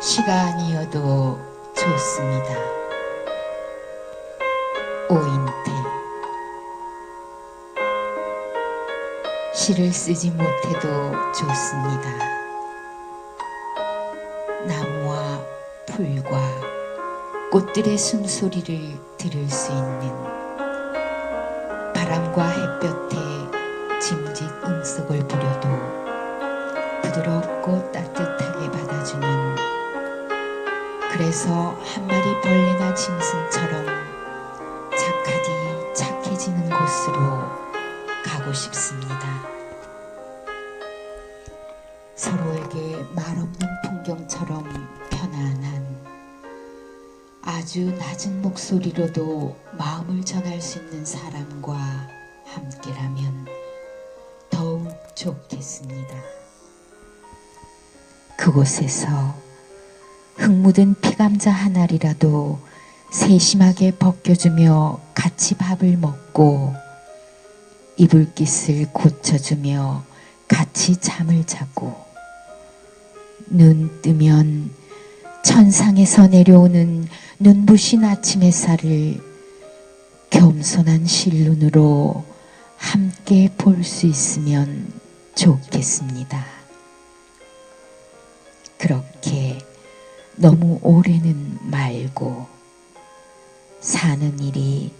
시간이어도 좋습니다. 오인태 시를 쓰지 못해도 좋습니다. 나무와 풀과 꽃들의 숨소리를 들을 수 있는 바람과 햇볕에 짐짓 응석을 부려도 부드럽고 받아주는 그래서 한 마리 벌레나 짐승처럼 착하디 착해지는 곳으로 가고 싶습니다. 서로에게 말없는 풍경처럼 편안한 아주 낮은 목소리로도 마음을 전할 수 있는 사람과 함께라면 더욱 좋겠습니다. 그곳에서 흙 묻은 피감자 한 알이라도 세심하게 벗겨주며 같이 밥을 먹고 이불깃을 고쳐주며 같이 잠을 자고 눈 뜨면 천상에서 내려오는 눈부신 아침 햇살을 겸손한 실눈으로 함께 볼 수 있으면 좋겠습니다. 그렇게 너무 오래는 말고 사는 일이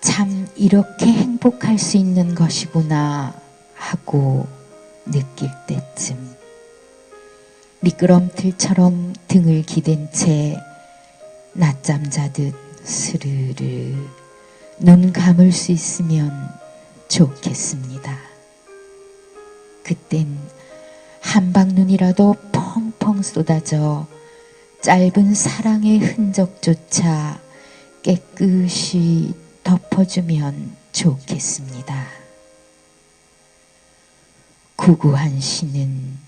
참 이렇게 행복할 수 있는 것이구나 하고 느낄 때쯤 미끄럼틀처럼 등을 기댄 채 낮잠 자듯 스르르 눈 감을 수 있으면 좋겠습니다. 그땐 한방눈이라도 펑펑 쏟아져 짧은 사랑의 흔적조차 깨끗이 덮어주면 좋겠습니다. 구구한 시는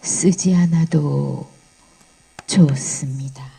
쓰지 않아도 좋습니다.